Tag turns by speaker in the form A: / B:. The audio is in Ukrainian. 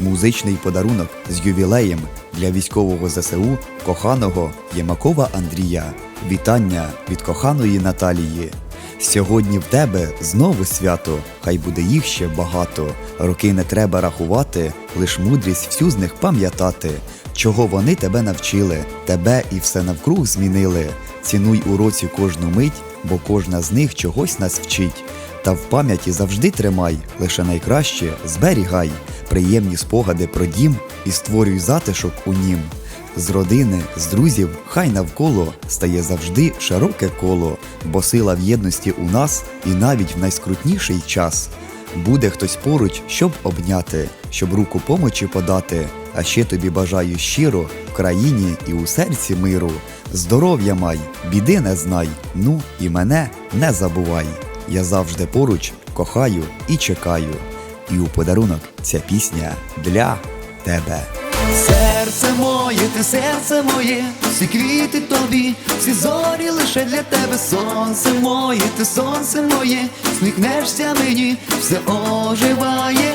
A: Музичний подарунок з ювілеєм для військового ЗСУ коханого Ємакова Андрія. Вітання від коханої Наталії. Сьогодні в тебе знову свято, хай буде їх ще багато. Роки не треба рахувати, лиш мудрість всю з них пам'ятати. Чого вони тебе навчили, тебе і все навкруг змінили. Цінуй у році кожну мить, бо кожна з них чогось нас вчить. Та в пам'яті завжди тримай, лише найкраще зберігай, приємні спогади про дім і створюй затишок у нім. З родини, з друзів, хай навколо стає завжди широке коло, бо сила в єдності у нас і навіть в найскрутніший час. Буде хтось поруч, щоб обняти, щоб руку помочі подати. А ще тобі бажаю щиро в країні і у серці миру. Здоров'я май, біди не знай, ну і мене не забувай. Я завжди поруч кохаю і чекаю. І у подарунок ця пісня для тебе.
B: Серце моє, ти серце моє, всі квіти тобі, всі зорі лише для тебе, сонце моє, ти сонце моє, сміхнешся мені, все оживає.